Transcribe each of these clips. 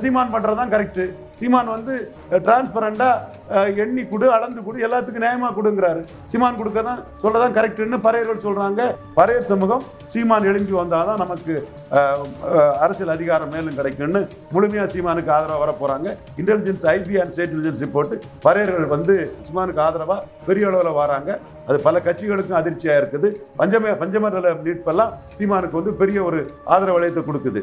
சீமான் பண்ணுறது தான் கரெக்டு சீமான் வந்து டிரான்ஸ்பரண்டாக எண்ணி கொடு அளந்து கொடு எல்லாத்துக்கும் நியாயமாக கொடுங்கிறாரு. சீமான் கொடுக்க தான் சொல்ல தான் கரெக்டுன்னு பறையர்கள் சொல்கிறாங்க பறையர் சமூகம் சீமான் எழும்பி வந்தால் தான் நமக்கு அரசியல் அதிகாரம் மேலும் கிடைக்கும்னு முழுமையாக சீமானுக்கு ஆதரவாக வர போகிறாங்க intelligence IB and state intelligence report பறையர்கள் வந்து சீமானுக்கு ஆதரவாக பெரிய அளவில் வராங்க. அது பல கட்சிகளுக்கும் அதிர்ச்சியாக இருக்குது. பஞ்சம பஞ்சமண்டல மீட்பெல்லாம் சீமானுக்கு வந்து பெரிய ஒரு ஆதரவு வளையத்தை கொடுக்குது.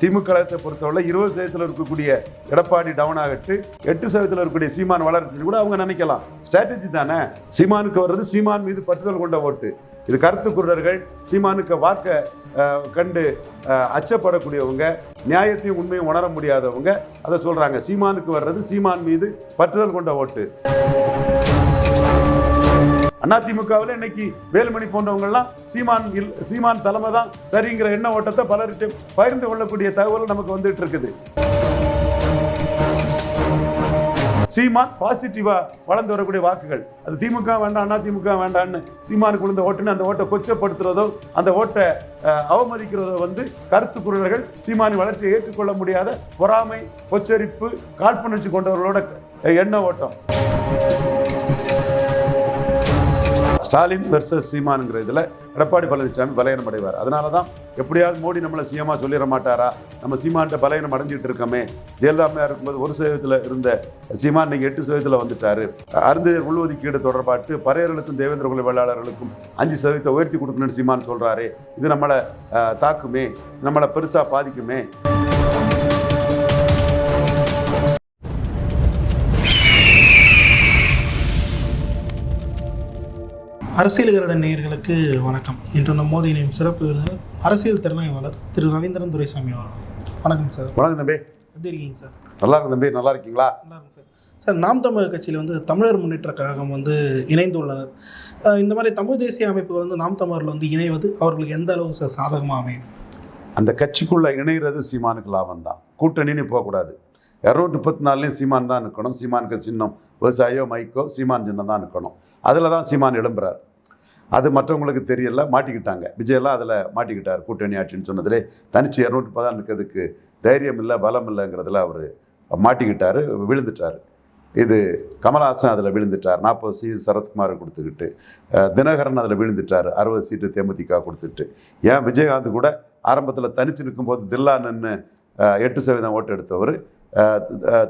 திமுக கழகத்தை பொறுத்தவரை இருபது சதவீதத்தில் இருக்கக்கூடிய எடப்பாடி டவுன் ஆகட்டு எட்டு சதவீதத்தில் இருக்கக்கூடிய சீமான் வளர்ச்சி கூட அவங்க நினைக்கலாம். ஸ்ட்ராட்டஜி தானே? சீமானுக்கு வர்றது சீமான் மீது பற்றுதல் கொண்ட ஓட்டு. இது கருத்து குருடர்கள் சீமானுக்கு வாக்க கண்டு அச்சப்படக்கூடியவங்க நியாயத்தையும் உண்மையும் உணர முடியாதவங்க அதை சொல்றாங்க. சீமானுக்கு வர்றது சீமான் மீது பற்றுதல் கொண்ட ஓட்டு. அதிமுகவில் இன்னைக்கு வேலுமணி போன்றவங்கள்லாம் சீமான் இல் சீமான் தலைமை தான் சரிங்கிற எண்ண ஓட்டத்தை பலர்கிட்ட பகிர்ந்து கொள்ளக்கூடிய தகவல் நமக்கு வந்துட்டு இருக்குது. சீமான் பாசிட்டிவாக வளர்ந்து வரக்கூடிய வாக்குகள். அது திமுக வேண்டாம் அதிமுக வேண்டாம்னு சீமானுக்கு விழுந்த ஓட்டுன்னு அந்த ஓட்டை கொச்சப்படுத்துறதோ அந்த ஓட்டை அவமதிக்கிறதோ வந்து கருத்து குரலர்கள் சீமானின் வளர்ச்சியை ஏற்றுக்கொள்ள முடியாத பொறாமை கொச்சரிப்பு காழ்ப்புணர்ச்சி கொண்டவர்களோட எண்ண ஓட்டம். ஸ்டாலின் வெர்சஸ் சீமானுங்கிற இதில் எடப்பாடி பழனிசாமி பலையனம் அடைவார் அதனால தான் எப்படியாவது மோடி நம்மளை சீமா சொல்லிட மாட்டாரா? நம்ம சீமான்ட்ட பலையனம் அடைஞ்சிட்டு இருக்கோமே. ஜெயலலிதா இருக்கும்போது ஒரு சதவீதத்தில் இருந்த சீமான் இன்னைக்கு எட்டு சதவீதத்தில் வந்துட்டார். அருந்ததியர் உள்ஒதுக்கீடு தொடர்பாட்டு பறையர்களுக்கும் தேவேந்திர குல வேளாளர்களுக்கும் அஞ்சு சதவீதத்தை உயர்த்தி கொடுக்கணும்னு சீமான் சொல்கிறாரு இது நம்மளை தாக்குமே. நம்மளை பெருசாக பாதிக்குமே. அரசியல் கிரத நேயர்களுக்கு வணக்கம். இன்று நம் மோதி இணையும் சிறப்பு விருந்தினர் அரசியல் திறனாய்வாளர் திரு ரவீந்திரன் துரைசாமி அவர்கள். வணக்கம் சார். வணக்கம் தம்பி. எப்படி இருக்கீங்க சார்? நல்லா இருக்கு தம்பி. நல்லா இருக்கீங்களா? நல்லா இருக்கு சார். சார் நாம் தமிழர் கட்சியில் வந்து தமிழர் முன்னேற்ற கழகம் வந்து இணைந்துள்ளனர். இந்த மாதிரி தமிழ் தேசிய அமைப்புகள் வந்து நாம் தமிழரில் வந்து இணைவது அவர்களுக்கு எந்த அளவுக்கு சார் சாதகமாக அமையும்? அந்த கட்சிக்குள்ள இணைகிறது சீமானுக்கு லாபம் தான் கூட்டணின்னு போகக்கூடாது. இரநூத்தி முப்பத்தி நாலுலேயும் சீமான் தான் நிற்கணும் சீமானுக்கு சின்னம். விவசாயியோ மைக்கோ சீமான் சின்னம் தான் நிற்கணும் அதில் தான் சீமான் எழும்புறார். அது மற்றவங்களுக்கு தெரியல மாட்டிக்கிட்டாங்க. விஜயெல்லாம் அதில் மாட்டிக்கிட்டார் கூட்டணி ஆட்சின்னு சொன்னதிலே தனிச்சு இரநூத்தி பதினாறு நிற்கிறதுக்கு தைரியம் இல்லை பலம் இல்லைங்கிறதுல அவர் மாட்டிக்கிட்டார் விழுந்துட்டார். இது கமல்ஹாசன் அதில் விழுந்துட்டார். நாற்பது சீட் சரத்குமார் கொடுத்துக்கிட்டு தினகரன் அதில் விழுந்துட்டார். அறுபது சீட்டு தேமுதிக கொடுத்துட்டு. ஏன்? விஜயகாந்த் கூட ஆரம்பத்தில் தனிச்சு நிற்கும்போது தில்லா நின்று எட்டு சதவீதம் ஓட்டு எடுத்தவர்.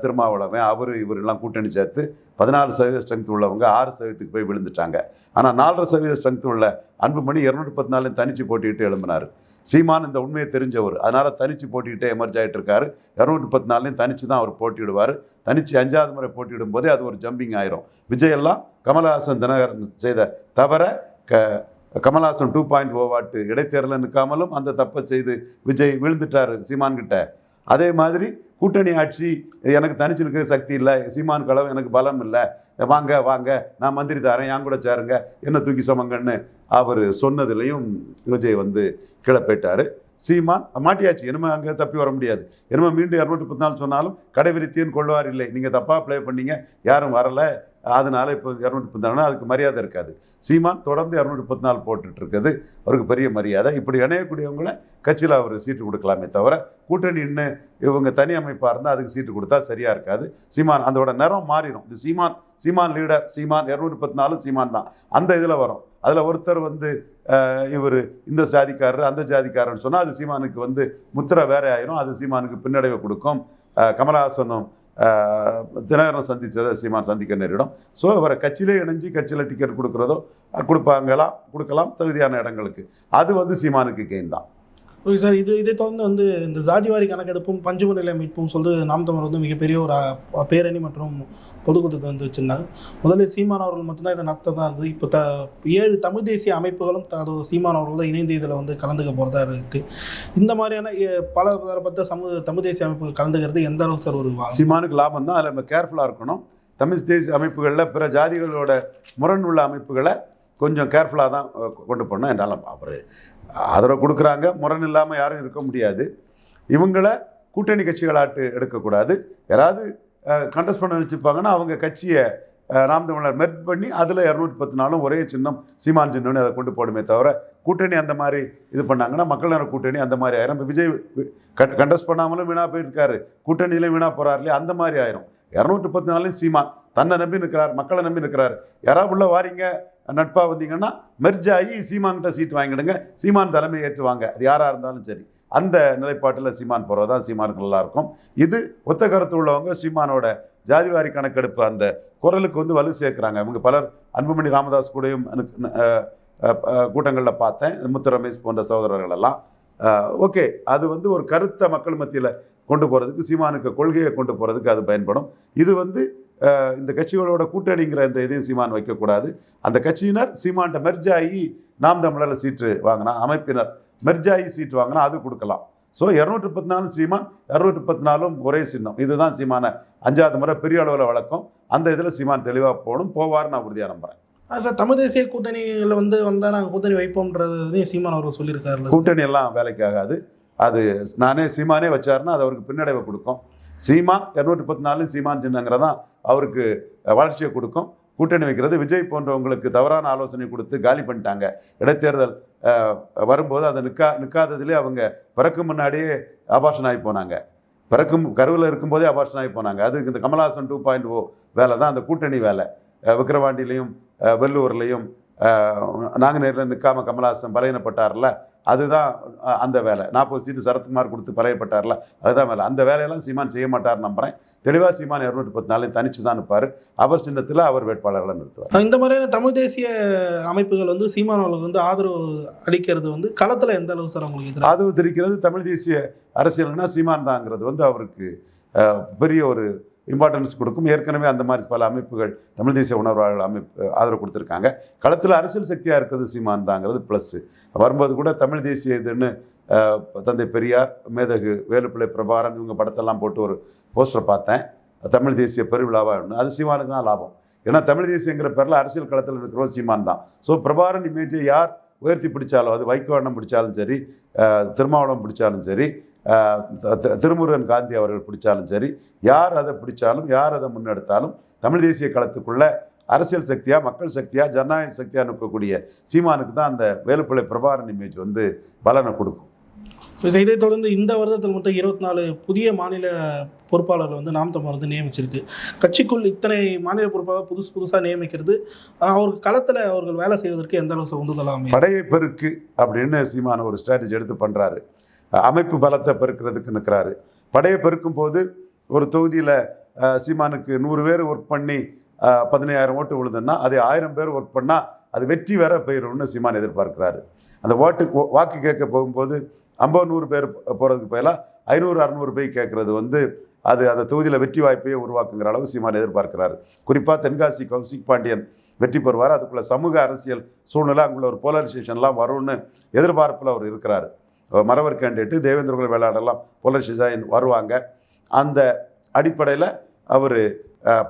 திருமாவளவன் அவர் இவர் எல்லாம் கூட்டணி சேர்த்து பதினாலு சதவீத ஸ்ட்ரென்த் உள்ளவங்க ஆறு சதவீதத்துக்கு போய் விழுந்துட்டாங்க. ஆனால் நாலரை சதவீத ஸ்ட்ரென்த் உள்ள அன்புமணி இரநூத்தி பத்து தனிச்சு போட்டிக்கிட்டு எழும்பினார். சீமான் இந்த உண்மையை தெரிஞ்சவர். அதனால் தனிச்சு போட்டிக்கிட்டே எமர்ஜ் ஆகிட்டு இருக்காரு. இரநூத்தி பத்து நாள்லையும் தனிச்சு தான் அவர் போட்டியிடுவார். தனிச்சு அஞ்சாவது முறை போட்டியிடும் போதே அது ஒரு ஜம்பிங் ஆயிரும். விஜய் எல்லாம் கமலஹாசன் தினகரன் செய்த தவிர க கமல்ஹாசன் டூ பாயிண்ட் ஓவாட்டு இடைத்தேர்தலில் நிற்காமலும் அந்த தப்பை செய்து விஜய் விழுந்துட்டார் சீமான்கிட்ட. அதே மாதிரி கூட்டணி ஆட்சி எனக்கு தனிச்சு நிற்க சக்தி இல்லை சீமான் களம் எனக்கு பலம் இல்லை. வாங்க வாங்க நான் மந்திரி தரேன் என் கூட சேருங்க என்ன தூக்கி சுமங்கன்னு அவர் சொன்னதுலேயும் விஜய் வந்து கிளப்பிட்டார். சீமான் மாட்டியாச்சு. என்னமோ அங்கே தப்பி வர முடியாது. என்னமோ மீண்டும் இரநூத்தி பத்து நாள் சொன்னாலும் கடைவிரித்தியன் கொள்வார் இல்லை. நீங்கள் தப்பாக ப்ளே பண்ணீங்க யாரும் வரலை. அதனால் இப்போ இரநூத்தி பத்து நாள்னா அதுக்கு மரியாதை இருக்காது. சீமான் தொடர்ந்து இரநூத்தி பத்து நாள் போட்டுட்ருக்குது. அவருக்கு பெரிய மரியாதை. இப்படி இணையக்கூடியவங்கள கட்சியில் அவர் சீட்டு கொடுக்கலாமே தவிர கூட்டணி இன்னும் இவங்க தனி அமைப்பாக இருந்தால் அதுக்கு சீட்டு கொடுத்தா சரியாக இருக்காது. சீமான் அதோட நிறம் மாறிடும் இது சீமான் சீமான் லீடர் சீமான் இரநூத்தி பத்து நாலு சீமான் தான். அந்த இதில் வரும். அதில் ஒருத்தர் வந்து இவர் இந்த ஜாதிக்காரர் அந்த ஜாதிக்காரர்னு சொன்னால் அது சீமானுக்கு வந்து முத்திரை வேற ஆயிரும் அது சீமானுக்கு பின்னடைவை கொடுக்கும். கமலஹாசனும் தினகரன் சந்தித்ததை சீமான் சந்திக்க நேரிடும். ஸோ அவரை கட்சியிலே இணைஞ்சு கட்சியில் டிக்கெட் கொடுக்குறதோ கொடுப்பாங்களாம் கொடுக்கலாம் தகுதியான இடங்களுக்கு. அது வந்து சீமானுக்கு கெயின் தான். ஓகே சார் இது இதை தொடர்ந்து வந்து இந்த ஜாதிவாரி கணக்கெடுப்பும் பஞ்சும நிலை மீட்பும் சொல்லிட்டு நாம் தமிழர் வந்து மிகப்பெரிய ஒரு பேரணி மற்றும் பொதுக்கூட்டத்தை வந்து வச்சுருந்தாங்க. முதலில் சீமான் அவர்கள் மட்டும்தான் இதை நடத்ததாக இருந்தது. இப்போ த ஏழு தமிழ் தேசிய அமைப்புகளும் அது சீமான் அவர்கள் தான் இணைந்து இதில் வந்து கலந்துக்க போகிறதா இருக்குது இந்த மாதிரியான பல தரப்பட்ட சமூக தமிழ் தேசிய அமைப்புகள் கலந்துக்கிறது எந்த அளவுக்கு சார் ஒரு சீமானுக்கு லாபம் தான். அதில் நம்ம கேர்ஃபுல்லாக இருக்கணும். தமிழ் தேசிய அமைப்புகளில் பிற ஜாதிகளோட முரண் உள்ள அமைப்புகளை கொஞ்சம் கேர்ஃபுல்லாக தான் கொண்டு போகணும் என்னால் அவர் ஆதரவு கொடுக்குறாங்க முரண் இல்லாமல் யாரும் இருக்க முடியாது. இவங்கள கூட்டணி கட்சிகளாட்டு எடுக்கக்கூடாது. யாராவது கண்டஸ்ட் பண்ண வச்சுருப்பாங்கன்னா அவங்க கட்சியை அஹ், நாம் தமிழர் மெர்ட் பண்ணி அதில் இரநூத்தி பத்து நாளும் ஒரே சின்னம் சீமான் சின்னம்னு அதை கொண்டு போடுமே தவிர கூட்டணி அந்த மாதிரி இது பண்ணாங்கன்னா மக்கள் நல கூட்டணி அந்த மாதிரி ஆயிரும். இப்போ விஜய் கண்டஸ்ட் பண்ணாமலும் வீணாக போயிருக்காரு. கூட்டணியிலையும் வீணாக போகிறார் அந்த மாதிரி ஆயிரும். இரநூத்தி பத்து நாளையும் சீமான் தன்னை நம்பி நிற்கிறார் மக்களை நம்பி நிற்கிறார். யாராவது உள்ள வாரீங்க நட்பாக வந்தீங்கன்னா மெர்ஜ் ஆகி சீமான்கிட்ட சீட் வாங்கிடுங்க. சீமான் தலைமை ஏற்றுவாங்க. அது யாராக இருந்தாலும் சரி. அந்த நிலைப்பாட்டில் சீமான் போகிறது தான் சீமானுக்கு நல்லாயிருக்கும். இது ஒத்த கருத்து உள்ளவங்க சீமானோட ஜாதிவாரி கணக்கெடுப்பு அந்த குரலுக்கு வந்து வலு சேர்க்குறாங்க. இவங்க பலர் அன்புமணி ராமதாஸ் கூடயும் கூட்டங்களில் பார்த்தேன். முத்து ரமேஷ் போன்ற சகோதரர்கள் எல்லாம். ஓகே. அது வந்து ஒரு கருத்தை மக்கள் மத்தியில் கொண்டு போகிறதுக்கு சீமானுக்கு கொள்கையை கொண்டு போகிறதுக்கு அது பயன்படும். இது வந்து இந்த கட்சிகளோட கூட்டணிங்கிற இந்த இதையும் சீமான் வைக்கக்கூடாது. அந்த கட்சியினர் சீமான்ட்ட மெர்ஜ் ஆகி நாம் தமிழரில் சீட்டு வாங்கினா அமைப்பினர் மெர்ஜ் ஆகி சீட்டு வாங்கினா அது கொடுக்கலாம். ஸோ இரநூற்றி முப்பத்தி நாலு சீமான் இரநூற்றி முப்பத்தி நாலும் ஒரே சின்னம். இதுதான் சீமான அஞ்சாவது முறை பெரிய அளவில் வழக்கம். அந்த இதில் சீமான் தெளிவாக போகணும். போவார் நான் உறுதியாக நம்புகிறேன் சார் தமிழ் தேசிய கூட்டணியில் வந்து வந்தால் நாங்கள் கூட்டணி வைப்போம்ன்றது சீமான் அவர்கள் சொல்லியிருக்காருல்ல கூட்டணி எல்லாம் வேலைக்கு ஆகாது. அது நானே சீமானே வச்சாருன்னா அது அவருக்கு பின்னடைவை கொடுக்கும். சீமான் இரநூற்றி முப்பத்தி நாலு சீமான் சின்னங்கிறதான் அவருக்கு வளர்ச்சியை கொடுக்கும். கூட்டணி வைக்கிறது விஜய் போன்றவங்களுக்கு தவறான ஆலோசனை கொடுத்து காலி பண்ணிட்டாங்க. இடைத்தேர்தல் வரும்போது அதை நிற்கா நிற்காததுலேயே அவங்க பிறக்கும் முன்னாடியே ஆபாஷன் ஆகி போனாங்க. பிறக்கும் கருவில் இருக்கும்போதே ஆபாஷன் ஆகி போனாங்க. அது இந்த கமல்ஹாசன் டூ பாயிண்ட் ஓ வேலை தான். அந்த கூட்டணி வேலை. விக்கிரவாண்டிலையும் வெள்ளூர்லேயும் நாங்கள் நேரில் நிற்காம கமல்ஹாசன் பலையினப்பட்டார்ல அதுதான் அந்த வேலை. நாற்பது சீட்டு சரத்குமார் கொடுத்து பலையப்பட்டார்ல அதுதான் வேலை. அந்த வேலையெல்லாம் சீமான் செய்ய மாட்டார் நம்புறேன். தெளிவாக சீமான் இரநூற்றி பத்து நாளையும் தனிச்சு தான் நிற்பார் அவர் சின்னத்தில் அவர் வேட்பாளர்களை நிறுத்துவார். இந்த மாதிரியான தமிழ் தேசிய அமைப்புகள் வந்து சீமான் அவர்களுக்கு வந்து ஆதரவு அளிக்கிறது வந்து களத்தில் எந்த அளவு சார் எதிராக? ஆதரவு தெரிவிக்கிறது தமிழ் தேசிய அரசியல்னா சீமான் தாங்கிறது வந்து அவருக்கு பெரிய ஒரு இம்பார்ட்டன்ஸ் கொடுக்கும். ஏற்கனவே அந்த மாதிரி பல அமைப்புகள் தமிழ் தேசிய உணர்வாளர்கள் அமைப்பு ஆதரவு கொடுத்துருக்காங்க. களத்தில் அரசியல் சக்தியாக இருக்கிறது சீமான் தாங்கிறது ப்ளஸ்ஸு வரும்போது கூட தமிழ் தேசிய இதுன்னு தந்தை பெரியார் மேதகு வேலுப்பிள்ளை பிரபாரன் இவங்க படத்தெல்லாம் போட்டு ஒரு போஸ்டர் பார்த்தேன். தமிழ் தேசிய பெருவிழாவாக ஒன்று அது சீமானுக்கு தான் லாபம். ஏன்னா தமிழ் தேசியங்கிற பேரில் அரசியல் களத்தில் இருக்கிறவங்க சீமான் தான் ஸோ பிரபாரன் இமேஜை யார் உயர்த்தி பிடிச்சாலும் அது வைகோ அண்ணன் பிடிச்சாலும் சரி திருமாவளம் பிடிச்சாலும் சரி திருமுருகன் காந்தி அவர்கள் பிடிச்சாலும் சரி யார் அதை பிடிச்சாலும் யார் அதை முன்னெடுத்தாலும் தமிழ் தேசிய களத்துக்குள்ள அரசியல் சக்தியாக மக்கள் சக்தியாக ஜனநாயக சக்தியாக நிற்கக்கூடிய சீமானுக்கு தான் அந்த வேலுப்பிள்ளை பிரபாரன் இமேஜ் வந்து பலனை கொடுக்கும். இப்போ இதை தொடர்ந்து இந்த வருடத்தில் மட்டும் இருபத்தி நாலு புதிய மாநில பொறுப்பாளர்கள் வந்து நாம் தமிழர் வந்து நியமிச்சிருக்கு. கட்சிக்குள் இத்தனை மாநில பொறுப்பாளர் புதுசு புதுசாக நியமிக்கிறது. அவருக்கு களத்தில் அவர்கள் வேலை செய்வதற்கு எந்த அளவுக்கு உந்துதலாக அமையும்? படையை பெருக்கு அப்படின்னு சீமான ஒரு ஸ்ட்ராட்டஜி எடுத்து பண்ணுறாரு அமைப்பு பலத்தை பெருக்கிறதுக்கு நிற்கிறாரு. படையை பெருக்கும் போது ஒரு தொகுதியில் சீமானுக்கு நூறு பேர் ஒர்க் பண்ணி பதினையாயிரம் ஓட்டு விழுதுன்னா அது ஆயிரம் பேர் ஒர்க் பண்ணால் அது வெற்றி வேற போயிடும்னு சீமான் எதிர்பார்க்கிறாரு. அந்த ஓட்டு வாக்கு கேட்க போகும்போது ஐம்பது நூறு பேர் போகிறதுக்கு பதிலாக ஐநூறு அறநூறு பேர் கேட்குறது வந்து அது அந்த தொகுதியில் வெற்றி வாய்ப்பையே உருவாக்குங்கிற அளவு சீமான் எதிர்பார்க்கிறார். குறிப்பாக தென்காசி கௌசிக் பாண்டியன் வெற்றி பெறுவார். அதுக்குள்ளே சமூக அரசியல் சூழ்நிலை அங்குள்ள ஒரு போலரைசேஷன்லாம் வரும்னு எதிர்பார்ப்பில் அவர் இருக்கிறாரு. மறவர் கேண்டிடேட்டு தேவேந்திரகுல வேளாடெல்லாம் போலரைசேஷன் வருவாங்க. அந்த அடிப்படையில் அவர்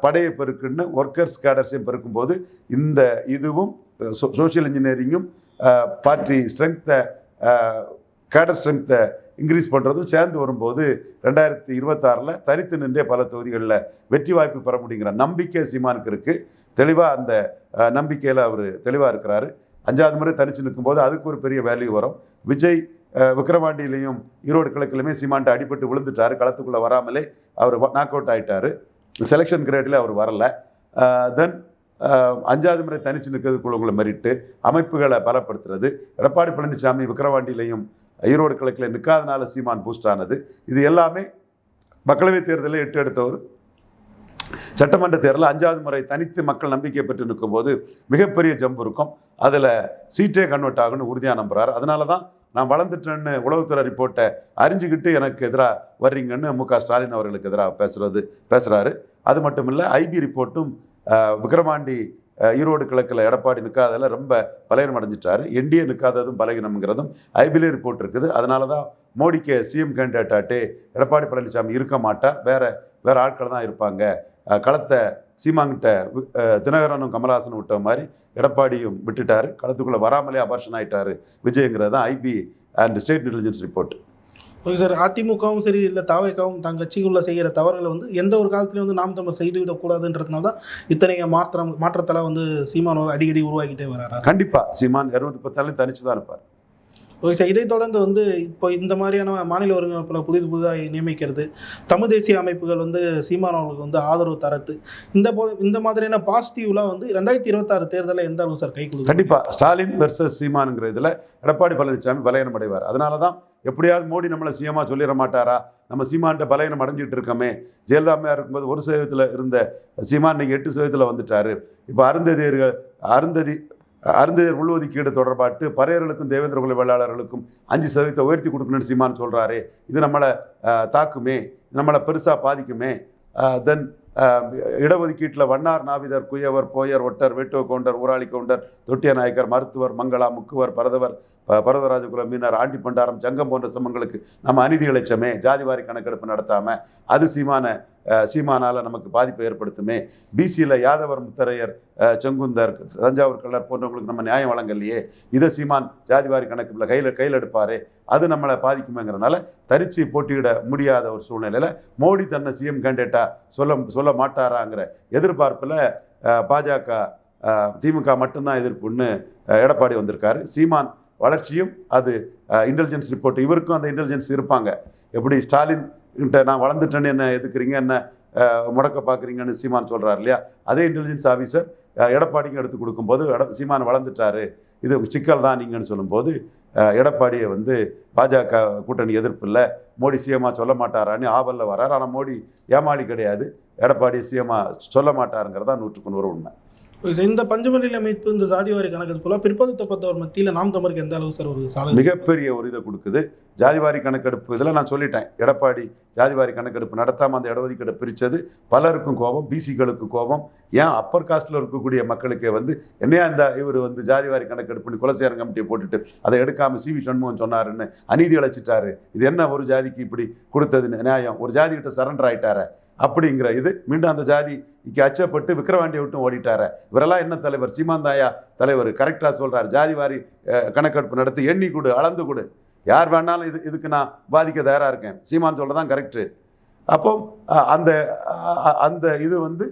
படையை பெருக்குன்னு ஒர்க்கர்ஸ் கேடர்ஸையும் பெருக்கும்போது இந்த இதுவும் சோஷியல் இன்ஜினியரிங்கும் பார்ட்டி ஸ்ட்ரென்த்தை கேடர் ஸ்ட்ரென்த்தை இன்க்ரீஸ் பண்ணுறதும் சேர்ந்து வரும்போது ரெண்டாயிரத்தி இருபத்தாறில் தனித்து நின்றே பல தொகுதிகளில் வெற்றி வாய்ப்பு பெற முடியுங்கிற நம்பிக்கை சீமானுக்கு இருக்குது தெளிவாக அந்த நம்பிக்கையில் அவர் தெளிவாக இருக்கிறாரு. அஞ்சாவது முறை தனித்து நிற்கும்போது அதுக்கு ஒரு பெரிய வேல்யூ வரும். விஜய் விக்ரவாண்டியிலையும் ஈரோடு கிழக்கிலுமே சீமான்ட்டு அடிபட்டு விழுந்துட்டார். களத்துக்குள்ளே வராமலே அவர் நாக் அவுட் ஆகிட்டார் செலெக்ஷன் கிரேடில் அவர் வரல. தென் அஞ்சாவது முறை தனிச்சு நிற்கிறதுக்குள்ள உங்களை மெரிட்டு அமைப்புகளை பலப்படுத்துறது. எடப்பாடி பழனிசாமி விக்கிரவாண்டியிலையும் ஈரோடு கிழக்கில் நிற்காதனால சீமான் பூஸ்ட் ஆனது. இது எல்லாமே மக்களவைத் தேர்தலில் எட்டு எடுத்தவர். சட்டமன்ற தேர்தலில் அஞ்சாவது முறை தனித்து மக்கள் நம்பிக்கை பெற்று நிற்கும்போது மிகப்பெரிய ஜம்ப் இருக்கும். அதில் சீட்டே கன்வெர்ட் ஆகும்னு உறுதியாக நம்புகிறார் அதனால தான் நான் வளர்ந்துட்டேன்னு உளவுத்துறை ரிப்போர்ட்டை அறிஞ்சுக்கிட்டு எனக்கு எதிராக வர்றீங்கன்னு மு க. ஸ்டாலின் அவர்களுக்கு எதிராக பேசுகிறது பேசுகிறாரு அது மட்டும் இல்லை ஐபி ரிப்போர்ட்டும் விக்ரவாண்டி ஈரோடு கிழக்கில் எடப்பாடி நிற்காததில் ரொம்ப பலகீனம் அடைஞ்சிட்டார். என்டிஏ நிற்காததும் பலகீனம்ங்கிறதும் ஐபிலே ரிப்போர்ட் இருக்குது. அதனால தான் மோடிக்கு சிஎம் கேண்டிடேட்டாட்டே எடப்பாடி பழனிசாமி இருக்க மாட்டார். வேறு வேறு ஆட்கள் தான் இருப்பாங்க. களத்தை சீமாங்கிட்ட தினகரனும் கமலஹாசனும் விட்ட மாதிரி எடப்பாடியும் விட்டுட்டார். களத்துக்குள்ளே வராமலே அபார்ஷன் ஆகிட்டார் விஜயங்கிறது தான் IB and state intelligence report okay sir அதிமுகவும் சரி இல்லை தாவைக்காவும் தன் கட்சிக்குள்ள செய்கிற தவறுகளை வந்து எந்த ஒரு காலத்துலையும் வந்து நாம் தமிழ் செய்து விடக்கூடாதுன்றதுனால தான் இத்தனைய மாற்றம் மாற்றத்தெல்லாம் வந்து சீமான் அடிக்கடி உருவாக்கிட்டே வராரா? கண்டிப்பாக சீமான் இரநூத்தி பத்தாலும் தனிச்சு தான் இருப்பார். ஓகே சார் இதை தொடர்ந்து வந்து இப்போ இந்த மாதிரியான மாநில ஒருங்கிணைப்பில் புதிது புதிதாக நியமிக்கிறது. தமிழ் தேசிய அமைப்புகள் வந்து சீமான் அவர்களுக்கு வந்து ஆதரவு தரத்து இந்த போ இந்த மாதிரியான பாசிட்டிவ்லாம் வந்து ரெண்டாயிரத்தி இருபத்தாறு தேர்தலில் எந்த அளவு சார் கை கொடுக்கும் கண்டிப்பாக ஸ்டாலின் வெர்சஸ் சீமானுங்கிற இதில் எடப்பாடி பழனிசாமி பலையனம் அடைவார் அதனால தான் எப்படியாவது மோடி நம்மளை சீமா சொல்லிட மாட்டாரா? நம்ம சீமான்ட்ட பலையனம் அடைஞ்சிட்டு இருக்கோமே. ஜெயலலிதா இருக்கும்போது ஒரு சதவீதத்தில் இருந்த சீமான் இன்னைக்கு எட்டு சதவீதத்தில் வந்துட்டார். இப்போ அருந்ததியர்கள் அருந்ததி அருந்ததியர் உள்ஒதுக்கீடு தொடர்பாட்டு பறையர்களுக்கும் தேவேந்திர குல வேளாளர்களுக்கும் அஞ்சு சதவீதத்தை உயர்த்தி கொடுக்கணும்னு சீமான் சொல்கிறாரு இது நம்மளை தாக்குமே நம்மளை பெருசாக பாதிக்குமே. தென் இடஒதுக்கீட்டில் வண்ணார் நாவிதர் குயவர் போயர் ஒட்டர் வேட்டுவ கவுண்டர் ஊராளி கவுண்டர் தொட்டிய நாயக்கர் மருத்துவர் மங்களா முக்குவர் பரதவர் ப- பரதராஜகுல மீனர் ஆண்டி பண்டாரம் சங்கம் போன்ற சமங்களுக்கு நம்ம அநீதி இழைச்சமே ஜாதிவாரி கணக்கெடுப்பு நடத்தாமல் அது சீமான சீமானால் நமக்கு பாதிப்பை ஏற்படுத்துமே. பிசியில் யாதவர் முத்தரையர் செங்குந்தர் தஞ்சாவூர் கல்லர் போன்றவங்களுக்கு நம்ம நியாயம் வழங்கலையே. இதை சீமான் ஜாதிவாரி கணக்குல கையில் கையில் எடுப்பார். அது நம்மளை பாதிக்குமேங்கிறனால தரிச்சு போட்டியிட முடியாத ஒரு சூழ்நிலையில் மோடி தன்னை சிஎம் கேண்டிடேட்டாக சொல்ல சொல்ல மாட்டாராங்கிற எதிர்பார்ப்பில் பாஜக திமுக மட்டும்தான் எதிர்ப்புன்னு எடப்பாடி வந்திருக்காரு. சீமான் வளர்ச்சியும் அது இன்டெலிஜென்ஸ் ரிப்போர்ட் இவருக்கும் அந்த இன்டெலிஜென்ஸ் இருப்பாங்க. எப்படி ஸ்டாலின் கிட்ட நான் வளர்ந்துட்டேன்னு என்ன எதுக்குறீங்க? என்ன முடக்க பார்க்குறீங்கன்னு சீமான் சொல்கிறார் இல்லையா? அதே இன்டெலிஜென்ஸ் ஆஃபீஸர் எடப்பாடிக்கு எடுத்து கொடுக்கும்போது எட சீமான் வளர்ந்துட்டாரு. இது சிக்கல் தான் நீங்கன்னு சொல்லும்போது எடப்பாடியை வந்து பாஜக கூட்டணி எதிர்ப்பு இல்லை. மோடி சிஎம்மா சொல்ல மாட்டாரான்னு ஆவலில் வரார். ஆனால் மோடி ஏமாளி கிடையாது. எடப்பாடி சிஎம்மா சொல்ல மாட்டாருங்கிறதா நூற்றுக்கு நூறு உண்மை. இந்த பஞ்சமநில அமைப்பு இந்த சாதிவாரி கணக்கு போல பிற்படுத்தப்பட்டவர் மத்தியில் நாம் தமிழுக்கு எந்த அளவு சார் ஒரு சாதனை மிகப்பெரிய ஒரு இதை கொடுக்குது. ஜாதிவாரி கணக்கெடுப்பு இதில் நான் சொல்லிட்டேன். எடப்பாடி ஜாதிவாரி கணக்கெடுப்பு நடத்தாமல் அந்த இடஒதுக்கீடை பிரித்தது பலருக்கும் கோபம் பிசிகளுக்கு கோபம். ஏன் அப்பர் காஸ்ட்டில் இருக்கக்கூடிய மக்களுக்கே வந்து என்னையா இந்த இவர் வந்து ஜாதிவாரி கணக்கெடுப்புன்னு குலசேரம் கமிட்டியை போட்டுட்டு அதை எடுக்காமல் சி வி சண்முகம் சொன்னாருன்னு அநீதி இழைச்சிட்டாரு இது என்ன ஒரு ஜாதிக்கு இப்படி கொடுத்ததுன்னு நியாயம். ஒரு ஜாதிகிட்ட சரண்டர் ஆயிட்டாரு. அப்படிங்கிற இது. மீண்டும் அந்த ஜாதி இங்கே அச்சப்பட்டு விக்கிரவாண்டியை விட்டு ஓடிட்டார. இவரெல்லாம் என்ன தலைவர்? சீமாந்தாயா தலைவர். கரெக்டாக சொல்கிறார் ஜாதிவாரி கணக்கெடுப்பு நடத்தி எண்ணி கொடு அளந்து கொடு. யார் வேணாலும் இது இதுக்கு நான் பாதிக்க தயாராக இருக்கேன். சீமான் சொல்ல தான் கரெக்டு அப்போ அந்த அந்த இது வந்து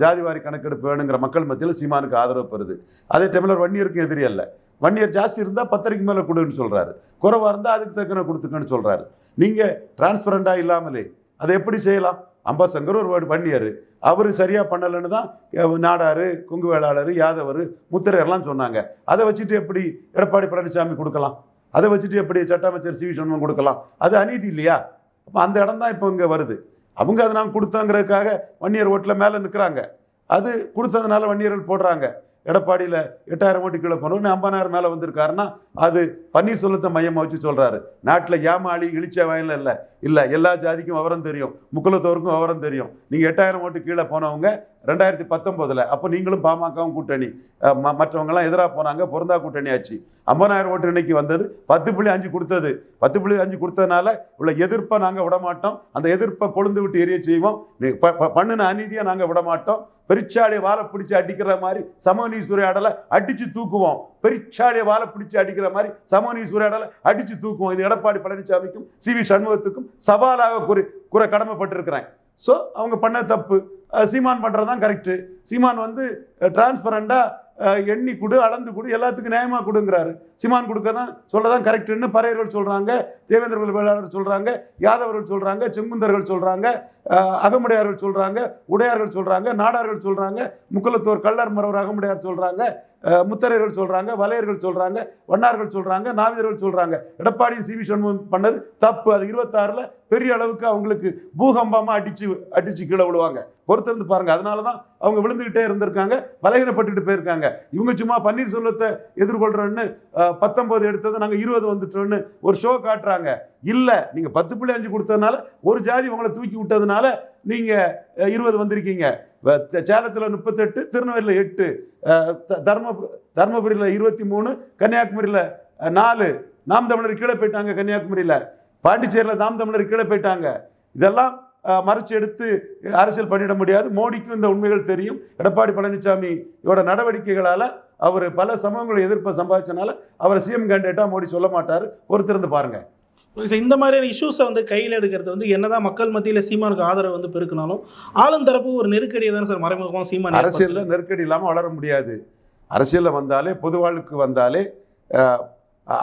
ஜாதிவாரி கணக்கெடுப்பு வேணுங்கிற மக்கள் மத்தியில் சீமானுக்கு ஆதரவு பெறுது. அதே டைமில் வன்னியருக்கு எதிரி அல்ல. வன்னியர் ஜாஸ்தி இருந்தால் பத்தரைக்கு மேலே கொடுன்னு சொல்கிறாரு குறைவாக இருந்தால் அதுக்கு தக்கன கொடுத்துக்கன்னு சொல்கிறாரு நீங்கள் டிரான்ஸ்பரண்டாக இல்லாமலே அதை எப்படி செய்யலாம்? அம்பாசங்கர் ஒரு வேர்டு பண்ணியார். அவர் சரியாக பண்ணலைன்னு தான் நாடார் குங்கு வேளாளர் யாதவர் முத்திரையர்லாம் சொன்னாங்க. அதை வச்சுட்டு எப்படி எடப்பாடி பழனிசாமி கொடுக்கலாம்? அதை வச்சுட்டு எப்படி சட்ட அமைச்சர் சி வி சண்முகம் கொடுக்கலாம்? அது அநீதி இல்லையா? அப்போ அந்த இடம் தான் இப்போ இங்கே வருது. அவங்க அதை நாங்கள் கொடுத்தோங்கிறதுக்காக வன்னியர் ஓட்டில் மேலே நிற்கிறாங்க அது கொடுத்ததுனால வன்னியர்கள் போடுறாங்க. எடப்பாடியில் எட்டாயிரம் கோடி கீழே போனோன்னு ஐம்பதாயிரம் மேலே வந்திருக்காருன்னா அது பன்னீர்செல்வத்தை மையமாக வச்சு சொல்கிறாரு நாட்டில் ஏமாளி இழிச்ச வயலில் இல்லை. இல்லை எல்லா ஜாதிக்கும் விவரம் தெரியும். முக்குலத்தோருக்கும் விவரம் தெரியும். நீங்கள் எட்டாயிரம் கோடி கீழே போனவங்க ரெண்டாயிரத்தி பத்தொம்போதில். அப்போ நீங்களும் பாமகவும் கூட்டணி. மற்றவங்கெல்லாம் எதிராக போனாங்க பொருந்தா கூட்டணி ஆச்சு. ஐம்பதாயிரம் ஓட்டு இன்னைக்கு வந்தது. பத்து புள்ளி அஞ்சு கொடுத்தது. பத்து புள்ளி அஞ்சு கொடுத்ததுனால உள்ள எதிர்ப்பை நாங்கள் விட மாட்டோம் அந்த எதிர்ப்பை கொழுந்து விட்டு எரிய செய்வோம். ப- ப- பண்ணின அநீதியை நாங்கள் விட மாட்டோம் பெருச்சாடியை வாழை பிடிச்சி அடிக்கிற மாதிரி சமநீதி சூறையாடலை அடித்து தூக்குவோம். பெருச்சாடியை வாழை பிடிச்சி அடிக்கிற மாதிரி சமநீதி சூறையாடலை அடித்து தூக்குவோம். இது எடப்பாடி பழனிசாமிக்கும் சி வி சண்முகத்துக்கும் சவாலாக குறை குறை கடமைப்பட்டிருக்கிறேன். ஸோ அவங்க பண்ண தப்பு. சீமான் பண்ணுறது தான் கரெக்டு சீமான் வந்து டிரான்ஸ்பரண்டாக எண்ணி கொடு அளந்து கொடு எல்லாத்துக்கும் நியாயமாக கொடுங்கிறாரு. சீமான் கொடுக்க தான் சொல்ல தான் கரெக்டுன்னு பறையர்கள் சொல்கிறாங்க தேவேந்திர வேளாளர் சொல்கிறாங்க யாதவர்கள் சொல்கிறாங்க செங்குந்தர்கள் சொல்கிறாங்க அகமுடையார்கள் சொல்கிறாங்க உடையார்கள் சொல்கிறாங்க நாடார்கள் சொல்கிறாங்க முக்குலத்தோர் கள்ளர் மரவர் அகமுடையார் சொல்கிறாங்க முத்தரையர்கள் சொல்கிறாங்க வலையர்கள் சொல்கிறாங்க வண்ணார்கள் சொல்கிறாங்க நாவிதர்கள் சொல்கிறாங்க எடப்பாடி சி வி சண்முகம் பண்ணது தப்பு. அது இருபத்தாறில் பெரிய அளவுக்கு அவங்களுக்கு பூகம்பமாக அடித்து அடித்து கீழே விழுவாங்க. பொறுத்திருந்து பாருங்கள் அதனால தான் அவங்க விழுந்துக்கிட்டே இருந்திருக்காங்க பலகீனப்பட்டுட்டு போயிருக்காங்க. இவங்க சும்மா பன்னீர்செல்வத்தை எதிர்கொள்கிறோன்னு பத்தொன்பது எடுத்தது நாங்கள் இருபது வந்துட்டோன்னு ஒரு ஷோ காட்டுறாங்க. இல்லை நீங்கள் பத்து புள்ளி அஞ்சு கொடுத்ததுனால ஒரு ஜாதி உங்களை தூக்கி விட்டதுனால நீங்கள் இருபது வந்திருக்கீங்க. சேலத்தில் முப்பத்தெட்டு திருநெல்வேலியில் எட்டு த- தர்ம தர்மபுரியில் இருபத்தி மூணு கன்னியாகுமரியில் நாலு நாம் தமிழர் கீழே போயிட்டாங்க கன்னியாகுமரியில். பாண்டிச்சேரியில் நாம் தமிழர் கீழே போயிட்டாங்க. இதெல்லாம் மறைச்சு எடுத்து அரசியல் பண்ணிட முடியாது. மோடிக்கும் இந்த உண்மைகள் தெரியும். எடப்பாடி பழனிசாமி இவரோட நடவடிக்கைகளால் அவர் பல சமூகங்களை எதிர்ப்பை சம்பாதிச்சனால அவரை சிஎம் கேண்டிடேட்டாக மோடி சொல்ல மாட்டார். பொறுத்திருந்து பாருங்க. So, இந்த மாதிரியான இஷ்யூஸை வந்து கையில் எடுக்கிறது வந்து என்னதான் மக்கள் மத்தியில் சீமானுக்கு ஆதரவு வந்து பெருக்கினாலும் ஆளும் தரப்பு ஒரு நெருக்கடியை தானே சார் மறைமுகமாக சீமான் அரசியலில் நெருக்கடி இல்லாமல் வளர முடியாது. அரசியலில் வந்தாலே பொது வாழ்வுக்கு வந்தாலே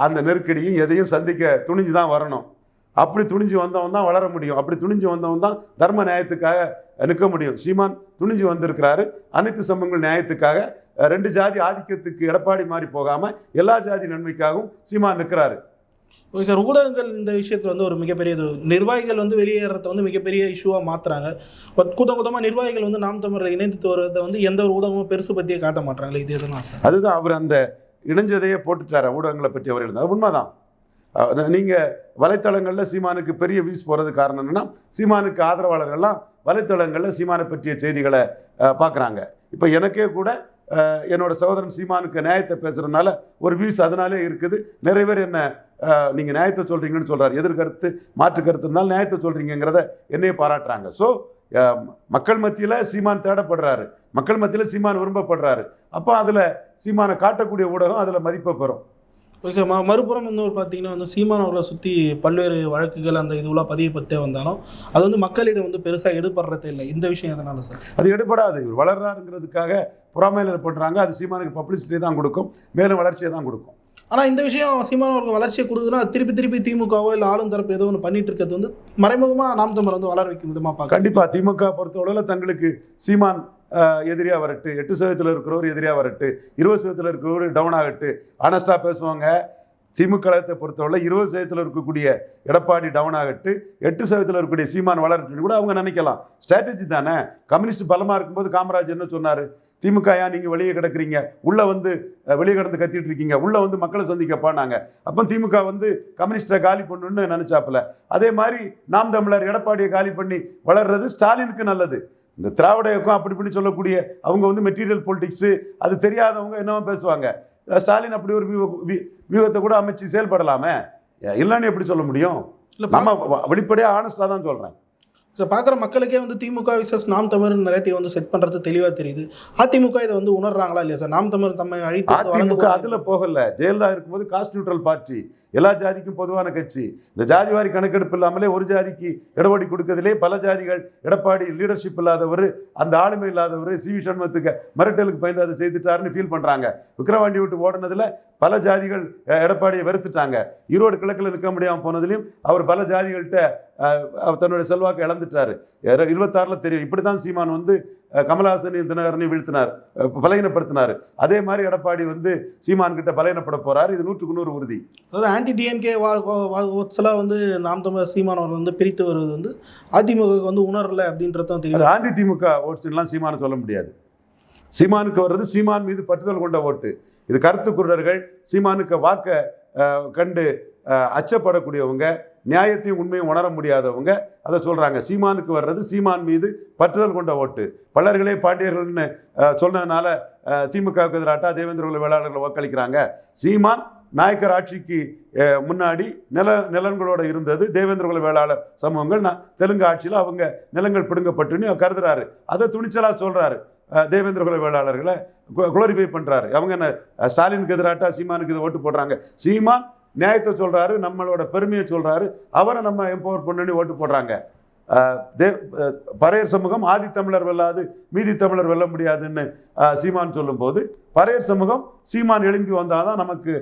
அந்த நெருக்கடியும் எதையும் சந்திக்க துணிஞ்சு தான் வரணும். அப்படி துணிஞ்சு வந்தவன் தான் வளர முடியும். அப்படி துணிஞ்சு வந்தவன் தான் தர்ம நியாயத்துக்காக நிற்க முடியும். சீமான் துணிஞ்சு வந்திருக்கிறாரு. அனைத்து சமூகங்கள் நியாயத்துக்காக ரெண்டு ஜாதி ஆதிக்கத்துக்கு எடப்பாடி மாதிரி போகாமல் எல்லா ஜாதி நன்மைக்காகவும் சீமான் நிற்கிறாரு. ஓகே சார் ஊடகங்கள் இந்த விஷயத்தில் வந்து ஒரு மிகப்பெரிய இது. நிர்வாகிகள் வந்து வெளியேறத வந்து மிகப்பெரிய இஷ்யூவாக மாற்றுறாங்க பட் கூட்டம் கூட்டமாக நிர்வாகிகள் வந்து நாம் தமிழர் இணைந்து வருவதை வந்து எந்த ஒரு ஊடகமும் பெருசு பற்றியே காட்ட மாட்டாங்களே. இது எதுனா சார்? அதுதான் அவர் அந்த இணைஞ்சதையே போட்டுட்டார்? ஊடகங்களை பற்றி அவர் எழுந்தார் உண்மைதான். நீங்கள் வலைத்தளங்களில் சீமானுக்கு பெரிய வியூஸ் போகிறது காரணம் என்னென்னா சீமானுக்கு ஆதரவாளர்கள்லாம் வலைத்தளங்களில் சீமானை பற்றிய செய்திகளை பார்க்குறாங்க இப்போ எனக்கே கூட என்னோடய என்னோட சகோதரன் சீமானுக்கு நியாயத்தை பேசுகிறதுனால ஒரு வியூஸ் அதனாலே இருக்குது. நிறைய பேர் என்ன நீங்கள் நியாயத்தை சொல்கிறீங்கன்னு சொல்கிறார் எதிர்கருத்து மாற்று கருத்து இருந்தாலும் நியாயத்தை சொல்கிறீங்கிறத என்னையே பாராட்டுறாங்க. ஸோ மக்கள் மத்தியில் சீமான் தேடப்படுறாரு. மக்கள் மத்தியில் சீமான் விரும்பப்படுறாரு. அப்போ அதில் சீமானை காட்டக்கூடிய ஊடகம் அதில் மதிப்பை பெறும். ஓகே சார் ம- மறுபுறம் வந்து ஒரு பார்த்தீங்கன்னா வந்து சீமான் அவர்களை சுற்றி பல்வேறு வழக்குகள் அந்த இதுவெல்லாம் பதியப்பட்டே வந்தாலும் அது வந்து மக்கள் இதை வந்து பெருசாக எடுபடுறதே இல்லை. இந்த விஷயம் எதனால சார் அது எடுபடாது. இவர் வளர்றாருங்கிறதுக்காக புறாமையில் பண்ணுறாங்க அது சீமானுக்கு பப்ளிசிட்டி தான் கொடுக்கும். மேலும் வளர்ச்சியை தான் கொடுக்கும். ஆனால் இந்த விஷயம் சீமான் அவர்கள் வளர்ச்சியை கொடுக்குதுன்னா திருப்பி திருப்பி திமுகவோ இல்லை ஆளும் தரப்பு ஏதோ ஒன்று பண்ணிட்டு இருக்கிறது வந்து மறைமுகமாக நாம் தமிழர் வந்து வளர வைக்கும் விதமாக பார்க்க கண்டிப்பாக திமுக பொறுத்தவரையில் தங்களுக்கு சீமான் எதிரியாக வரட்டு. எட்டு சதவீதத்தில் இருக்கிறவர் எதிரியாக வரட்டு. இருபது சதவீதத்தில் இருக்கிறவர் டவுன் ஆகட்டு. ஆனஸ்டாக பேசுவாங்க. திமுக கழகத்தை பொறுத்தவரை இருபது சதவீதத்தில் இருக்கக்கூடிய எடப்பாடி டவுன் ஆகட்டு. எட்டு சதவீதத்தில் இருக்கக்கூடிய சீமான் வளரட்டுன்னு கூட அவங்க நினைக்கலாம். ஸ்ட்ராட்டஜி தானே. கம்யூனிஸ்ட் பலமாக இருக்கும்போது காமராஜ் என்ன சொன்னார்? திமுக ஏன் நீங்கள் வெளியே கிடக்குறீங்க? உள்ளே வந்து வெளியே கிடந்து கத்திட்டு இருக்கீங்க. உள்ளே வந்து மக்களை சந்திக்கப்பானாங்க அப்போ திமுக வந்து கம்யூனிஸ்ட்டை காலி பண்ணணுன்னு நினச்சாப்புல. அதே மாதிரி நாம் தமிழர் எடப்பாடியை காலி பண்ணி வளர்றது ஸ்டாலினுக்கு நல்லது. இந்த திராவிட இயக்கம் அப்படி இப்படி சொல்லக்கூடிய அவங்க வந்து மெட்டீரியல் பொலிட்டிக்ஸு அது தெரியாதவங்க என்னவோ பேசுவாங்க. ஸ்டாலின் அப்படி ஒரு வியூகத்தை கூட அமைச்சு செயல்படலாமே. இல்லைன்னு எப்படி சொல்ல முடியும்? இல்லை நம்ம வ- வெளிப்படையா ஆனஸ்டாக தான் சொல்கிறேன் ஸோ பார்க்குற மக்களுக்கே வந்து திமுக விசஸ் நாம் தமிழ் நிறையத்தை வந்து செட் பண்ணுறது தெளிவாக தெரியுது. அதிமுக இதை வந்து உணர்றாங்களா இல்லையா சார் நாம் தமிழ் தம்மை அழித்து அதிமுக அதில் போகல. ஜெயலலிதா இருக்கும்போது காஸ்ட் நியூட்ரல் பார்ட்டி எல்லா ஜாதிக்கும் பொதுவான கட்சி. இந்த ஜாதி வாரி கணக்கெடுப்பு இல்லாமலே ஒரு ஜாதிக்கு இடஒடி கொடுக்கறதுலே பல ஜாதிகள் எடப்பாடி லீடர்ஷிப் இல்லாதவர் அந்த ஆளுமை இல்லாதவர் சி வி சண்மத்துக்கு மிரட்டலுக்கு பயந்து அதை செய்துட்டாருன்னு ஃபீல் பண்ணுறாங்க விக்கிரவாண்டி விட்டு ஓடினதில் பல ஜாதிகள் எடப்பாடியை வெறுத்துட்டாங்க. ஈரோடு கிழக்கில் இருக்க முடியாமல் போனதுலையும் அவர் பல ஜாதிகள்கிட்ட தன்னுடைய செல்வாக்கு இழந்துட்டாரு. இருபத்தாறில் தெரியும். இப்படி தான் சீமான் வந்து அஹ், கமலஹாசனையும் தினகரனையும் வீழ்த்தினார். பலகீனப்படுத்தினார். அதே மாதிரி எடப்பாடி வந்து சீமான் கிட்ட பலகீனப்பட போறாரு. இது நூற்றுக்கு நூறு உறுதி. அதாவது ஆன்டி டிஎம்கே ஓட்ஸ்லாம் வந்து நாம் தமிழர் சீமானவர் வந்து பிரித்து வருவது வந்து அதிமுகவுக்கு வந்து உணரல அப்படின்றதும் தெரியும். ஆண்டி திமுக ஓட்ஸ்லாம் சீமானு சொல்ல முடியாது. சீமானுக்கு வர்றது சீமான் மீது பற்றுதல் கொண்ட ஓட்டு. இது கருத்து குருடர்கள் சீமானுக்கு வாக்க கண்டு அச்சப்படக்கூடியவங்க. நியாயத்தையும் உண்மையும் உணர முடியாதவங்க அதை சொல்கிறாங்க சீமானுக்கு வர்றது சீமான் மீது பற்றுதல் கொண்ட ஓட்டு. பலர்களே பாண்டியர்கள்னு சொன்னதுனால திமுகவுக்கு எதிராட்டா தேவேந்திர வேளாளர்களை வாக்களிக்கிறாங்க சீமான் நாயக்கர் ஆட்சிக்கு முன்னாடி நில நிலங்களோட இருந்தது தேவேந்திரகுல வேளாளர் சமூகங்கள் நான் தெலுங்கு ஆட்சியில் அவங்க நிலங்கள் பிடுங்கப்பட்டுன்னு கருதுறாரு. அதை துணிச்சலாக சொல்கிறாரு தேவேந்திரகுல தேவேந்திர குல வேளாளர்களை குளோரிஃபை பண்ணுறாரு அவங்க என்ன ஸ்டாலினுக்கு எதிராட்டா சீமானுக்கு இது ஓட்டு போடுறாங்க. சீமான் நியாயத்தை சொல்கிறாரு நம்மளோட பெருமையை சொல்கிறாரு அவரை நம்ம எம்பவர் பண்ணுன்னு ஓட்டு போடுறாங்க. தே பறையர் சமூகம் ஆதி தமிழர் வெல்லாது மீதி தமிழர் வெல்ல முடியாதுன்னு சீமான் சொல்லும்போது பறையர் சமூகம் சீமான் எழும்பி வந்தால் தான் நமக்கு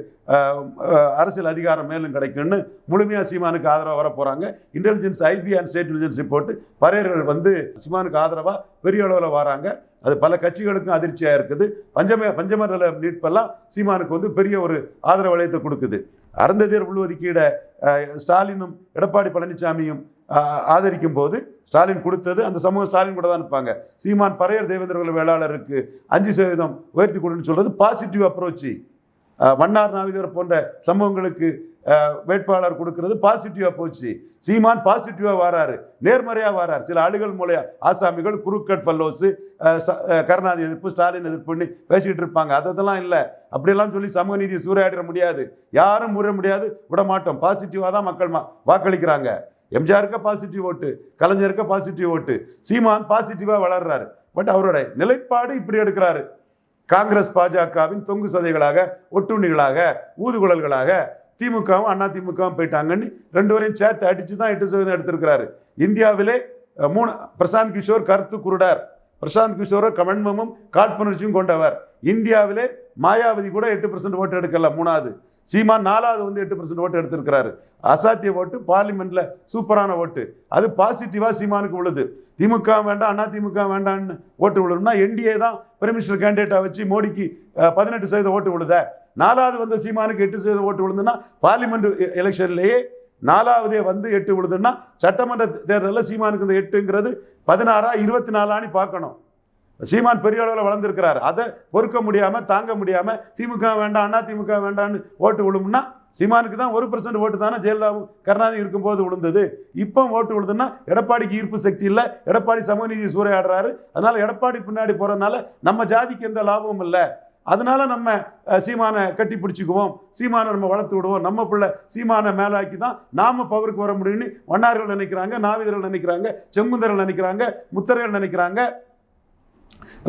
அரசியல் அதிகாரம் மேலும் கிடைக்கும்னு முழுமையாக சீமானுக்கு ஆதரவாக வர போகிறாங்க intelligence IB and state intelligence report பறையர்கள் வந்து சீமானுக்கு ஆதரவாக பெரிய அளவில் வராங்க. அது பல கட்சிகளுக்கும் அதிர்ச்சியாக இருக்குது. பஞ்சம பஞ்சம நில மீட்பெல்லாம் சீமானுக்கு வந்து பெரிய ஒரு ஆதரவு வளையத்தை கொடுக்குது. அருந்ததியர் உள்ஒதுக்கீடை ஸ்டாலினும் எடப்பாடி பழனிசாமியும் ஆதரிக்கும் போது ஸ்டாலின் கொடுத்தது அந்த சமூகம் ஸ்டாலின் கூட தான் இருப்பாங்க சீமான் பறையர் தேவேந்திரகுல வேளாளருக்கு அஞ்சு சதவீதம் உயர்த்தி கொடுன்னு சொல்கிறது பாசிட்டிவ் அப்ரோச்சு மன்னார் நாவிதர் போன்ற சமூகங்களுக்கு வேட்பாளர் கொடுக்கறது பாசிட்டிவாக போச்சு. சீமான் பாசிட்டிவாக வராரு. நேர்மறையாக வரார். சில ஆளுகள் மூலையா ஆசாமிகள் குருக்கட் பல்லோஸு கருணாநிதி எதிர்ப்பு ஸ்டாலின் எதிர்ப்புன்னு பேசிக்கிட்டு இருப்பாங்க. அதெல்லாம் இல்லை. அப்படியெல்லாம் சொல்லி சமூக நீதியை சூறையாடிட முடியாது. யாரும் முற முடியாது விட மாட்டோம். பாசிட்டிவாக தான் மக்கள் வாக்களிக்கிறாங்க. எம்ஜிஆருக்கு பாசிட்டிவ் ஓட்டு கலைஞருக்கு பாசிட்டிவ் ஓட்டு சீமான் பாசிட்டிவாக வளர்றாரு. பட் அவரோட நிலைப்பாடு இப்படி எடுக்கிறாரு. காங்கிரஸ் பாஜகவின் தொங்கு சதைகளாக ஒட்டுண்ணிகளாக ஊதுகுழல்களாக திமுகவும் அண்ணா திமுகவும் போயிட்டாங்கன்னு ரெண்டு வரையும் சேர்த்து அடித்து தான் எட்டு சதவீதம் எடுத்திருக்கிறாரு. இந்தியாவிலே மூணு பிரசாந்த் கிஷோர் கருத்து குருடார். பிரசாந்த் கிஷோர் கமன்மமும் காட்புணர்ச்சியும் கொண்டவர். இந்தியாவிலே மாயாவதி கூட எட்டு பர்சன்ட் ஓட்டு எடுக்கல மூணாவது. சீமா நாலாவது வந்து எட்டு பர்சன்ட் ஓட்டு எடுத்திருக்கிறாரு. அசாத்திய ஓட்டு பார்லிமெண்ட்ல சூப்பரான ஓட்டு அது பாசிட்டிவா சீமானுக்கு உள்ளது. திமுக வேண்டாம் அண்ணா திமுக வேண்டாம்னு ஓட்டு விழுதுன்னா என்டிஏ தான் பிரைம் மினிஸ்டர் கேண்டிடேட்டா வச்சு மோடிக்கு பதினெட்டு சதவீதம் ஓட்டு விழுத. நாலாவது வந்த சீமானுக்கு எட்டு சதவீதம் ஓட்டு விழுதுன்னா பார்லிமெண்ட் எலெக்ஷன்லேயே நாலாவதே வந்து எட்டு விழுதுன்னா சட்டமன்ற தேர்தலில் சீமானுக்கு இந்த எட்டுங்கிறது பதினாறா இருபத்தி நாலான்னு பார்க்கணும். சீமான் பெரிய அளவில் வளர்ந்துருக்கிறார். அதை பொறுக்க முடியாமல் தாங்க முடியாமல் திமுக வேண்டாம் அண்ணா திமுக வேண்டாம்னு ஓட்டு விழுமுன்னா சீமானுக்கு தான் ஒரு பர்சன்ட் ஓட்டு தானே ஜெயலலிதாவும் கருணாநிதி இருக்கும்போது விழுந்தது. இப்போ ஓட்டு விழுதுன்னா எடப்பாடிக்கு ஈர்ப்பு சக்தி இல்லை. எடப்பாடி சமூகநீதி சூறையாடுறாரு. அதனால் எடப்பாடி பின்னாடி போகிறதுனால நம்ம ஜாதிக்கு எந்த லாபமும் இல்லை. அதனால நம்ம சீமானை கட்டி பிடிச்சிக்குவோம். சீமானை நம்ம வளர்த்து விடுவோம். நம்ம பிள்ளை சீமானை மேலாக்கி தான் நாம பவருக்கு வர முடியும்னு வண்ணார்கள் நினைக்கிறாங்க நாவிதர்கள் நினைக்கிறாங்க செங்குந்தர்கள் நினைக்கிறாங்க முத்தர்கள் நினைக்கிறாங்க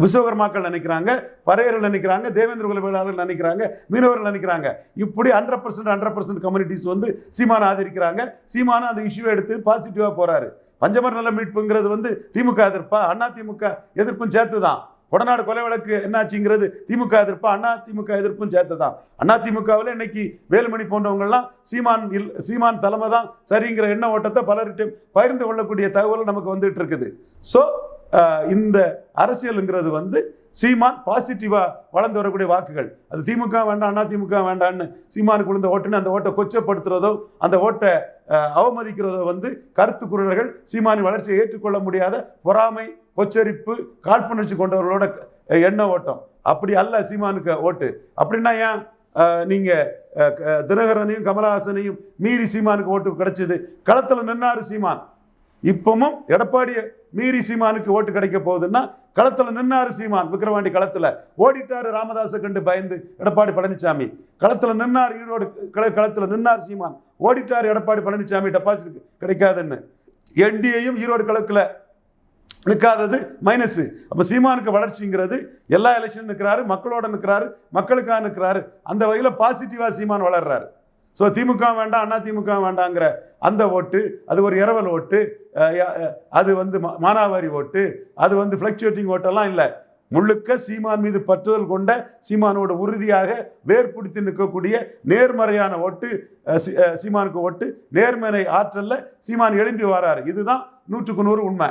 விஸ்வகர்மாக்கள் நினைக்கிறாங்க பறையர்கள் நினைக்கிறாங்க தேவேந்திர குல நினைக்கிறாங்க மீனவர்கள் நினைக்கிறாங்க. இப்படி hundred percent hundred percent communities வந்து சீமானை ஆதரிக்கிறாங்க. சீமானை அந்த இஷ்யூவை எடுத்து பாசிட்டிவாக போகிறாரு பஞ்சமர் நல மீட்புங்கிறது வந்து திமுக எதிர்ப்பா? அண்ணா திமுக எதிர்ப்பும் சேர்த்து தான் கொடநாடு கொலை வழக்கு என்னாச்சுங்கிறது திமுக எதிர்ப்பு அண்ணா திமுக எதிர்ப்பும் சேர்த்து தான் அண்ணா திமுகவில் இன்னைக்கு வேலுமணி போன்றவங்கள்லாம் சீமான் இல் சீமான் தலைமை தான் சரிங்கிற எண்ண ஓட்டத்தை பலர்கிட்டையும் பகிர்ந்து கொள்ளக்கூடிய தகவல் நமக்கு வந்துட்டு இருக்குது. ஸோ இந்த அரசியலுங்கிறது வந்து சீமான் பாசிட்டிவாக வளர்ந்து வரக்கூடிய வாக்குகள். அது திமுக வேண்டாம் அண்ணா திமுக வேண்டாம்னு சீமானுக்கு விழுந்த ஓட்டுன்னு அந்த ஓட்டை கொச்சப்படுத்துறதோ அந்த ஓட்டை அவமதிக்கிறத வந்து கருத்து குரல்கள் சீமானின் வளர்ச்சியை ஏற்றுக்கொள்ள முடியாத பொறாமை கொச்சரிப்பு காழ்ப்புணர்ச்சி கொண்டவர்களோட எண்ண ஓட்டம். அப்படி அல்ல சீமானுக்கு ஓட்டு. அப்படின்னா ஏன்? நீங்கள் நீங்க க- தினகரனையும் கமலஹாசனையும் மீறி சீமானுக்கு ஓட்டு கிடைச்சது? களத்துல நின்னாரு சீமான். இப்பவும் எடப்பாடியை மீறி சீமானுக்கு ஓட்டு கிடைக்க போகுதுன்னா களத்தில் நின்னாரு சீமான் விக்கிரவாண்டி களத்தில். ஓடிட்டாரு ராமதாஸை கண்டு பயந்து எடப்பாடி பழனிசாமி களத்தில் நின்னார் ஈரோடு கள- களத்தில் நின்னார் சீமான். ஓடிட்டார் எடப்பாடி பழனிசாமி டெபாசிட் கிடைக்காதுன்னு. என்டிஏயும் ஈரோடு கிழக்கில் நிற்காதது மைனஸ். அப்போ சீமானுக்கு வளர்ச்சிங்கிறது எல்லா எலெக்ஷன் நிற்கிறாரு மக்களோட நிற்கிறாரு மக்களுக்காக நிற்கிறாரு அந்த வகையில் பாசிட்டிவாக சீமான் வளர்றாரு. ஸோ திமுக வேண்டாம் அண்ணா திமுக வேண்டாங்கிற அந்த ஓட்டு அது ஒரு இரவல் ஓட்டு அது வந்து மானாவாரி ஓட்டு அது வந்து ஃப்ளக்சுவேட்டிங் ஓட்டெல்லாம் இல்லை. முழுக்க சீமான் மீது பற்றுதல் கொண்ட சீமானோட உறுதியாக வேர் பிடித்து நிற்கக்கூடிய நேர்மறையான ஓட்டு சீமானுக்கு ஓட்டு நேர்மறை ஆற்றல்ல சீமான் எழும்பி வராரு. இதுதான் நூற்றுக்கு நூறு உண்மை.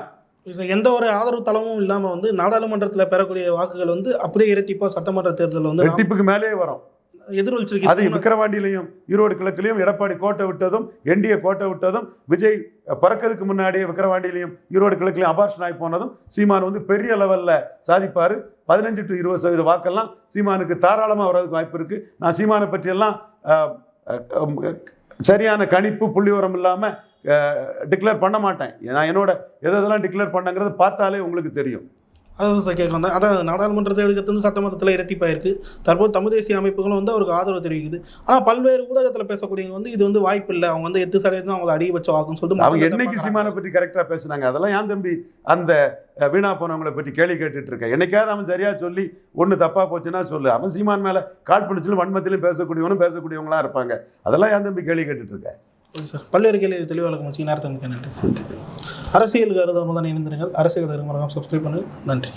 எந்த ஒரு ஆதரவு தளமும் இல்லாம வந்து நாடாளுமன்றத்தில் பெறக்கூடிய வாக்குகள் வந்து அப்படியே இரட்டிப்பா சட்டமன்ற தேர்தலில் வந்து நாம் ரெட்டிப்புக்கு மேலே வரும். அது எதிரொலிச்சிருக்கு விக்கிரவாண்டியிலையும் ஈரோடு கிழக்குலையும் எடப்பாடி கோட்டை விட்டதும் என்டிஏ கோட்டை விட்டதும் விஜய் பறக்கிறதுக்கு முன்னாடியே விக்கிரவாண்டியிலையும் ஈரோடு கிழக்குலையும் அபார்ஷன் ஆகி போனதும் சீமான் வந்து பெரிய லெவலில் சாதிப்பார். பதினஞ்சு டு இருபது சதவீத வாக்கெல்லாம் சீமானுக்கு தாராளமாக வர்றதுக்கு வாய்ப்பு இருக்குது நான் சீமானை பற்றியெல்லாம் சரியான கணிப்பு புள்ளிவரம் இல்லாமல் டிக்ளேர் பண்ண மாட்டேன். நான் என்னோட எதெல்லாம் டிக்ளேர் பண்ணங்கிறது பார்த்தாலே உங்களுக்கு தெரியும். அதான் சார் கேட்க வந்தேன் அதான் நாடாளுமன்ற தேர்தலுக்கு வந்து சட்டமன்றத்தில் இரட்டிப்பாயிருக்கு. தற்போது தமிழ் தேசிய அமைப்புகளும் வந்து அவருக்கு ஆதரவு தெரிவிக்குது. ஆனால் பல்வேறு ஊடகத்தில் பேசக்கூடியவங்க வந்து இது வந்து வாய்ப்பு இல்லை. அவங்க வந்து எட்டு சதவீதம் அவங்க அதிகபட்ச வாக்குன்னு சொல்லிட்டு அவங்க என்னைக்கு. சீமானை பற்றி கரெக்டாக பேசுனாங்க? அதெல்லாம் ஏன் தம்பி அந்த வீணா போனவங்களை பற்றி கேள்வி கேட்டுட்டு இருக்க? என்னைக்காவது அவன் சரியா சொல்லி ஒன்று தப்பா போச்சுன்னா சொல்லு. அவன் சீமான் மேல கால் பிடிச்சிலும் வன்மத்திலும் பேசக்கூடியவனும் பேசக்கூடியவங்களா இருப்பாங்க. அதெல்லாம் ஏன் தம்பி கேள்வி கேட்டுட்டு இருக்க? Okay sir. பல்வேறு கேள்வி தெளிவாக இருக்கும் வச்சு நேரத்தை நன்றி. அரசியல் கருதாமல் தான் இணைந்திருங்கள். அரசியல் கருது மறக்காம சப்ஸ்கிரைப் பண்ணுங்க. நன்றி.